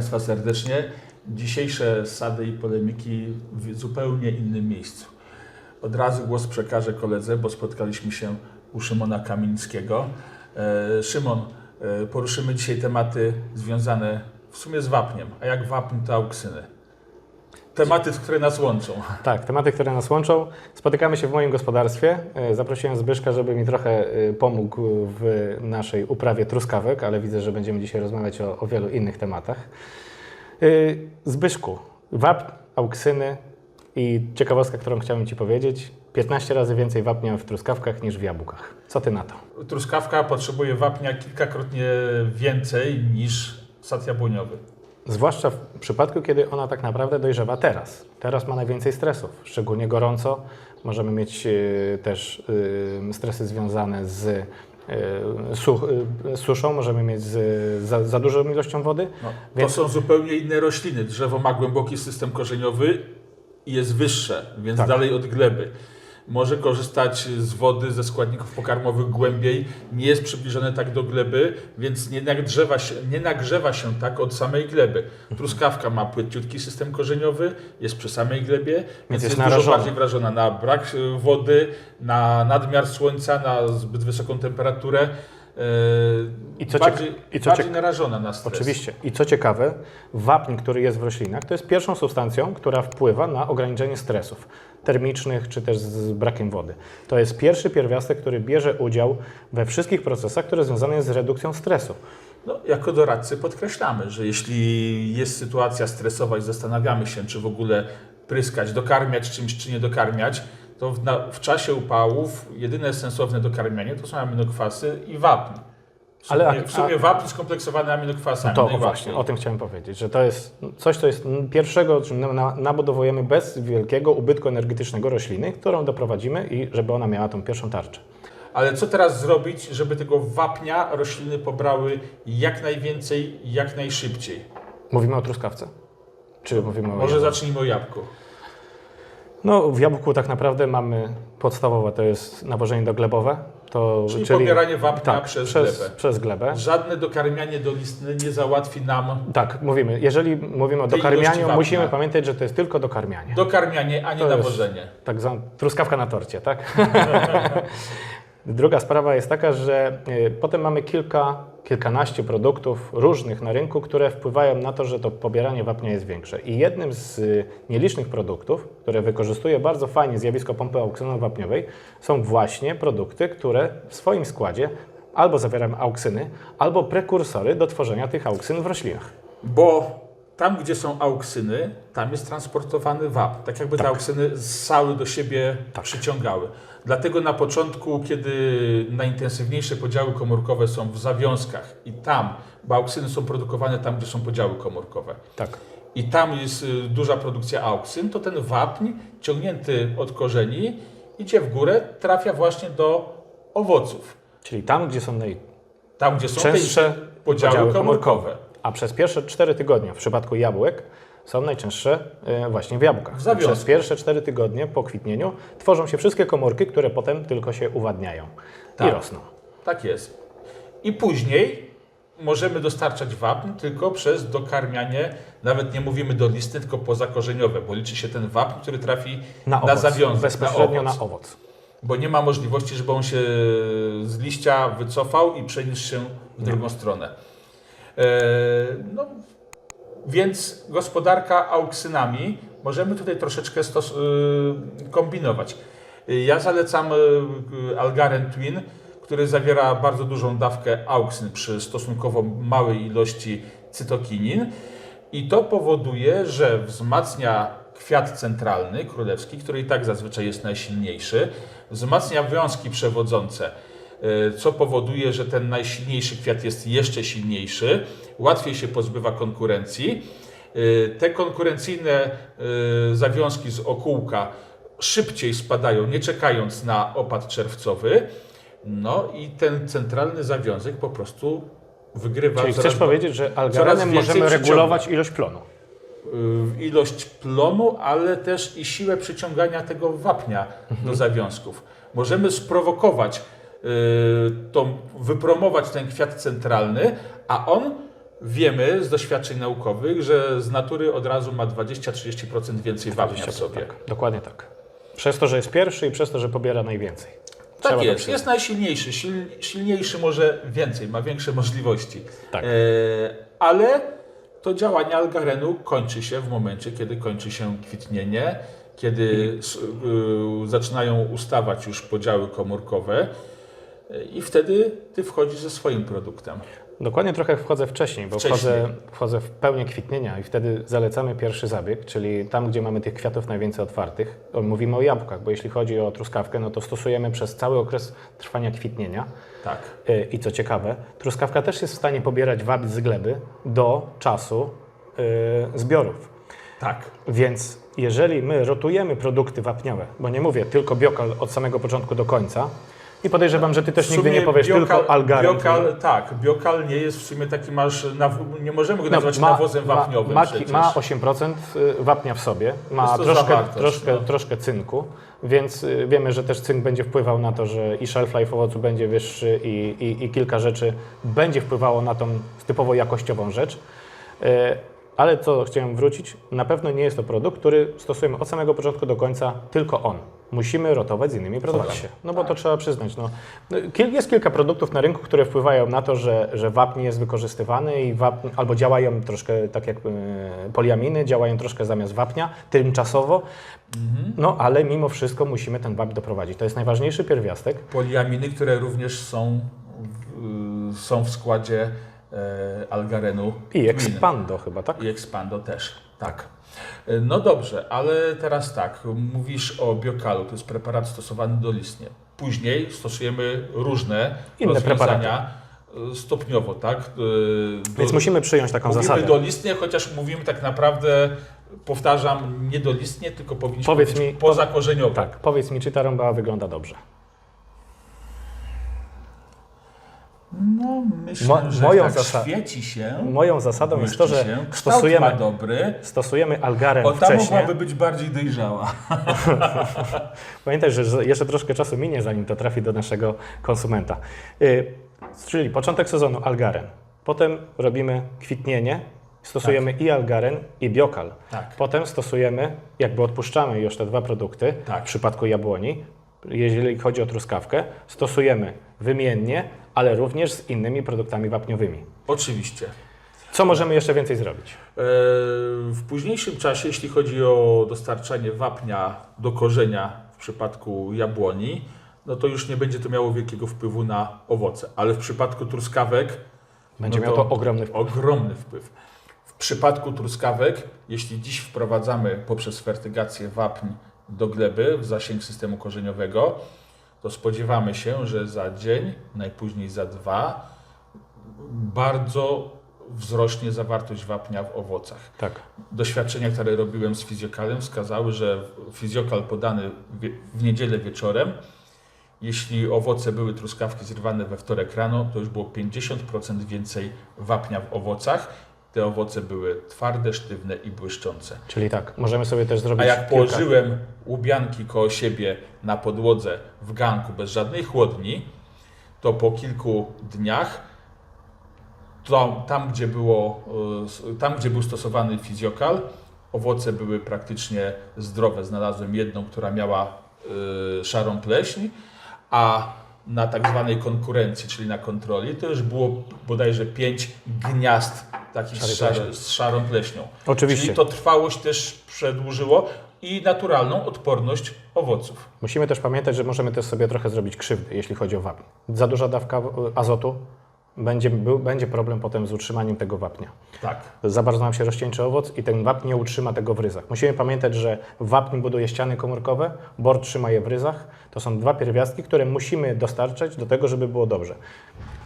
Państwa serdecznie. Dzisiejsze sady i polemiki w zupełnie innym miejscu. Od razu głos przekażę koledze, bo spotkaliśmy się u Szymona Kamińskiego. E, Szymon, e, poruszymy dzisiaj tematy związane w sumie z wapniem. A jak wapń, to auksyny. Tematy, które nas łączą. Tak, tematy, które nas łączą. Spotykamy się w moim gospodarstwie. E, Zaprosiłem Zbyszka, żeby mi trochę e, pomógł w naszej uprawie truskawek, ale widzę, że będziemy dzisiaj rozmawiać o, o wielu innych tematach. E, Zbyszku, wapń, auksyny i ciekawostka, którą chciałem Ci powiedzieć. 15 razy więcej wapnia w truskawkach niż w jabłkach. Co Ty na to? Truskawka potrzebuje wapnia kilkakrotnie więcej niż sad jabłoniowy. Zwłaszcza w przypadku, kiedy ona tak naprawdę dojrzewa teraz. Teraz ma najwięcej stresów, szczególnie gorąco. Możemy mieć e, też e, stresy związane z e, such, suszą, możemy mieć z za, za dużą ilością wody. No, Więc- To są zupełnie inne rośliny. Drzewo ma głęboki system korzeniowy i jest wyższe, więc Tak. dalej od gleby. Może korzystać z wody, ze składników pokarmowych głębiej, nie jest przybliżone tak do gleby, więc nie nagrzewa się, nie nagrzewa się tak od samej gleby. Truskawka ma płyciutki system korzeniowy, jest przy samej glebie, więc, jest jest, dużo bardziej wrażona na brak y, wody, na nadmiar słońca, na zbyt wysoką temperaturę. Yy, I co cieka- bardziej, i co bardziej cieka- narażona na stres. Oczywiście. I co ciekawe, wapń, który jest w roślinach, to jest pierwszą substancją, która wpływa na ograniczenie stresów termicznych czy też z brakiem wody. To jest pierwszy pierwiastek, który bierze udział we wszystkich procesach, które związane jest z redukcją stresu. No, jako doradcy podkreślamy, że jeśli jest sytuacja stresowa i zastanawiamy się, czy w ogóle pryskać, dokarmiać czymś, czy nie dokarmiać, to w, na, w czasie upałów jedyne sensowne dokarmianie to są aminokwasy i wapń. W sumie, Ale- w sumie wapń skompleksowany aminokwasami. To najłatwiej. właśnie, o tym chciałem powiedzieć, że to jest coś, co jest pierwszego, czym na- nabudowujemy bez wielkiego ubytku energetycznego rośliny, którą doprowadzimy i żeby ona miała tą pierwszą tarczę. Ale co teraz zrobić, żeby tego wapnia rośliny pobrały jak najwięcej, jak najszybciej? Mówimy o truskawce? Czy mówimy o Może jabłku? zacznijmy o jabłku. No, w jabłku tak naprawdę mamy podstawowe, to jest nawożenie doglebowe. To, Czyli pobieranie wapnia tak, przez przez, glebę. Przez glebę. Żadne dokarmianie dolistne nie załatwi nam Tak, mówimy. Jeżeli mówimy o dokarmianiu, musimy pamiętać, że to jest tylko dokarmianie. dokarmianie, a nie To jest- nawożenie. Tak zwana truskawka na torcie, tak? Druga sprawa jest taka, że y, potem mamy kilka, kilkanaście produktów różnych na rynku, które wpływają na to, że to pobieranie wapnia jest większe. I jednym z y, nielicznych produktów, które wykorzystuje bardzo fajnie zjawisko pompy auksynowo-wapniowej, są właśnie produkty, które w swoim składzie albo zawierają auksyny, albo prekursory do tworzenia tych auksyn w roślinach. Bo tam, gdzie są auksyny, tam jest transportowany wapń. Tak jakby te auksyny ssały do siebie przyciągały. Dlatego na początku, kiedy najintensywniejsze podziały komórkowe są w zawiązkach i tam, bo auksyny są produkowane tam, gdzie są podziały komórkowe. Tak. I tam jest y, duża produkcja auksyn, to ten wapń ciągnięty od korzeni idzie w górę, trafia właśnie do owoców. Czyli tam, gdzie są naj, Tam, gdzie są Częstsze podziały, podziały komórkowe. A przez pierwsze 4 tygodnie w przypadku jabłek są najczęstsze e, właśnie w jabłkach. W. Przez pierwsze 4 tygodnie po kwitnieniu tworzą się wszystkie komórki, które potem tylko się uwadniają i Tak. rosną. Tak jest. I później możemy dostarczać wapń tylko przez dokarmianie, nawet nie mówimy do listy, tylko pozakorzeniowe, bo liczy się ten wapń, który trafi Na, na, owoc, zawiązek, bezpośrednio na owoc. na owoc. Bo nie ma możliwości, żeby on się z liścia wycofał i przeniósł się w drugą stronę. E, no, więc gospodarka auksynami, możemy tutaj troszeczkę stos- y, kombinować. Y, Ja zalecam Algaren Twin, który zawiera bardzo dużą dawkę auksyn przy stosunkowo małej ilości cytokinin i to powoduje, że wzmacnia kwiat centralny, królewski, który i tak zazwyczaj jest najsilniejszy, wzmacnia wiązki przewodzące, co powoduje, że ten najsilniejszy kwiat jest jeszcze silniejszy, łatwiej się pozbywa konkurencji. Y, Te konkurencyjne y, zawiązki z okółka szybciej spadają, nie czekając na opad czerwcowy. No i ten centralny zawiązek po prostu wygrywa. Czyli chcesz powiedzieć, że algorytmem możemy regulować ilość plonu. y, ilość plonu, ale też i siłę przyciągania tego wapnia do zawiązków. Możemy sprowokować, y, tą, wypromować ten kwiat centralny, a on wiemy z doświadczeń naukowych, że z natury od razu ma 20-30% więcej wapnia w sobie. Tak, dokładnie tak. Przez to, że jest pierwszy i przez to, że pobiera najwięcej. Tak Trzeba jest, przyznać. jest najsilniejszy. Sil, silniejszy może więcej, ma większe możliwości. Tak. E, ale to działanie algarenu kończy się w momencie, kiedy kończy się kwitnienie, kiedy y, zaczynają ustawać już podziały komórkowe y, i wtedy ty wchodzisz ze swoim produktem. Dokładnie trochę wchodzę wcześniej, bo Wcześniej. Wchodzę, wchodzę w pełnię kwitnienia i wtedy zalecamy pierwszy zabieg, czyli tam, gdzie mamy tych kwiatów najwięcej otwartych. Mówimy o jabłkach, bo jeśli chodzi o truskawkę, no to stosujemy przez cały okres trwania kwitnienia. Tak. Y, I co ciekawe, truskawka też jest w stanie pobierać wabić z gleby do czasu y, zbiorów. Tak. Więc jeżeli my rotujemy produkty wapniowe, bo nie mówię tylko biokal od samego początku do końca, i podejrzewam, że ty też nigdy nie powiesz tylko algaren. Biokal, tak, biokal nie jest w sumie taki masz, nie możemy go No, nazwać nawozem wapniowym Ma, przecież. ma 8% wapnia w sobie, ma troszkę, zawartość, troszkę, no. troszkę cynku, więc y, wiemy, że też cynk będzie wpływał na to, że i shelf life owocu będzie wyższy i, i, i kilka rzeczy będzie wpływało na tą typowo jakościową rzecz. Ale co chciałem wrócić, na pewno nie jest to produkt, który stosujemy od samego początku do końca, tylko on. Musimy rotować z innymi produktami. No bo to trzeba przyznać. No. No, Jest kilka produktów na rynku, które wpływają na to, że, że wapń jest wykorzystywany i wapń, albo działają troszkę tak jak e, poliaminy, działają troszkę zamiast wapnia, tymczasowo. No ale mimo wszystko musimy ten wapń doprowadzić. To jest najważniejszy pierwiastek. Poliaminy, które również są w, y, są w składzie algarenu. I expando chyba, tak? I Expando też, tak. E, No dobrze, ale teraz tak, mówisz o biokalu, to jest preparat stosowany dolistnie. Później stosujemy różne Inne rozwiązania e, stopniowo, tak? E, do- Więc musimy przyjąć taką mówimy zasadę. dolistnie, chociaż mówimy tak naprawdę, powtarzam, nie dolistnie, tylko powinniśmy Powiedz mi- pozakorzeniowo. Tak, powiedz mi, czy ta rąba wygląda dobrze. No, myślę, Mo- że moją tak zasa- świeci się. Moją zasadą jest to, że się. Stosujemy, dobry. stosujemy algaren O, ta wcześniej. mogłaby być bardziej dojrzała. Pamiętaj, że jeszcze troszkę czasu minie, zanim to trafi do naszego konsumenta. Y, Czyli początek sezonu algaren. Potem robimy kwitnienie. Stosujemy i algaren, i biokal. Tak. Potem stosujemy, jakby odpuszczamy już te dwa produkty, Tak. w przypadku jabłoni, jeżeli chodzi o truskawkę, stosujemy wymiennie, ale również z innymi produktami wapniowymi. Oczywiście. Co możemy jeszcze więcej zrobić? E, W późniejszym czasie, jeśli chodzi o dostarczanie wapnia do korzenia w przypadku jabłoni, no to już nie będzie to miało wielkiego wpływu na owoce. Ale w przypadku truskawek Będzie no miał to ogromny wpływ. ogromny wpływ. W przypadku truskawek, jeśli dziś wprowadzamy poprzez fertygację wapń do gleby w zasięg systemu korzeniowego, to spodziewamy się, że za dzień, najpóźniej za dwa, bardzo wzrośnie zawartość wapnia w owocach. Tak. Doświadczenia, które robiłem z fizjokalem, wskazały, że fizjokal podany w niedzielę wieczorem, jeśli owoce były truskawki zrywane we wtorek rano, to już było 50% więcej wapnia w owocach. Te owoce były twarde, sztywne i błyszczące. Czyli tak, możemy sobie też zrobić A jak kilka- położyłem łubianki koło siebie na podłodze w ganku bez żadnej chłodni, to po kilku dniach to, tam, gdzie było, s- tam, gdzie był stosowany fizjokal, owoce były praktycznie zdrowe. Znalazłem jedną, która miała y, szarą pleśń, a na tak zwanej konkurencji, czyli na kontroli, to już było bodajże pięć gniazd takich z, szar, z szarą pleśnią. Oczywiście. Czyli to trwałość też przedłużyło i naturalną odporność owoców. Musimy też pamiętać, że możemy też sobie trochę zrobić krzywdy, jeśli chodzi o wapń. Za duża dawka azotu będzie, był, będzie problem potem z utrzymaniem tego wapnia. Tak. Za bardzo nam się rozcieńczy owoc i ten wapń nie utrzyma tego w ryzach. Musimy pamiętać, że wapń buduje ściany komórkowe, bor trzyma je w ryzach. To są dwa pierwiastki, które musimy dostarczać do tego, żeby było dobrze.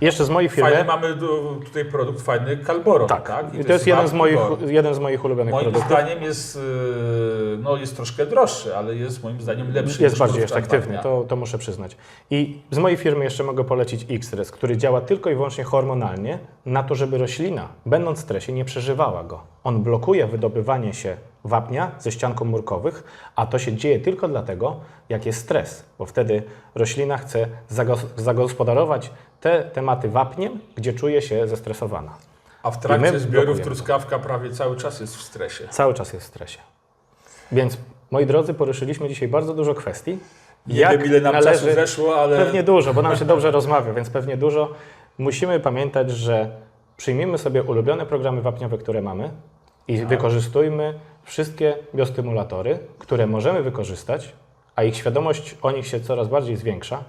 Jeszcze z mojej firmy... Fajny mamy do, tutaj produkt fajny Calboron, tak? tak, I to jest jeden z, moich, jeden z moich ulubionych Moim produktów. zdaniem jest, yy, no, jest troszkę droższy, ale jest moim zdaniem lepszy Jest niż bardziej efektywny, wapnia. to, to muszę przyznać. I z mojej firmy jeszcze mogę polecić X-Res, który działa tylko i wyłącznie hormonalnie na to, żeby roślina, będąc w stresie, nie przeżywała go. On blokuje wydobywanie się wapnia ze ścian komórkowych, a to się dzieje tylko dlatego, jak jest stres, bo wtedy roślina chce zagos- zagospodarować te tematy wapniem, gdzie czuje się zestresowana. A w trakcie zbiorów truskawka prawie cały czas jest w stresie. Cały czas jest w stresie. Więc, moi drodzy, poruszyliśmy dzisiaj bardzo dużo kwestii. Nie wiem ile nam czasu zeszło, ale Pewnie dużo, bo nam się dobrze rozmawia, więc pewnie dużo. Musimy pamiętać, że przyjmijmy sobie ulubione programy wapniowe, które mamy i Tak. wykorzystujmy wszystkie biostymulatory, które możemy wykorzystać, a ich świadomość o nich się coraz bardziej zwiększa,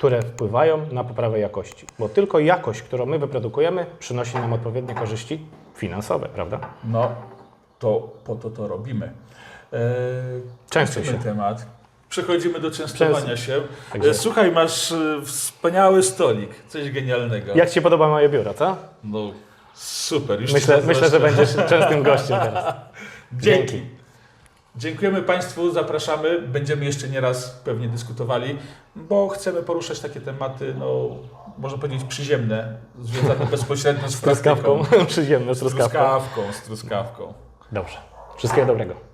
które wpływają na poprawę jakości. Bo tylko jakość, którą my wyprodukujemy, przynosi nam odpowiednie korzyści finansowe, prawda? no to po to to robimy. Eee, się. temat. Przechodzimy do częstowania Często. się. Także- E, Słuchaj, masz e, wspaniały stolik, coś genialnego. Jak Ci podoba moje biuro, co? No super, już Myślę, myślę że będziesz częstym gościem teraz. Dzięki. Dzięki. Dziękujemy Państwu, zapraszamy. Będziemy jeszcze nieraz pewnie dyskutowali, bo chcemy poruszać takie tematy, no, można powiedzieć przyziemne, związane bezpośrednio z, Z truskawką, przyziemne z Z truskawką. truskawką, z truskawką. Dobrze. Wszystkiego dobrego.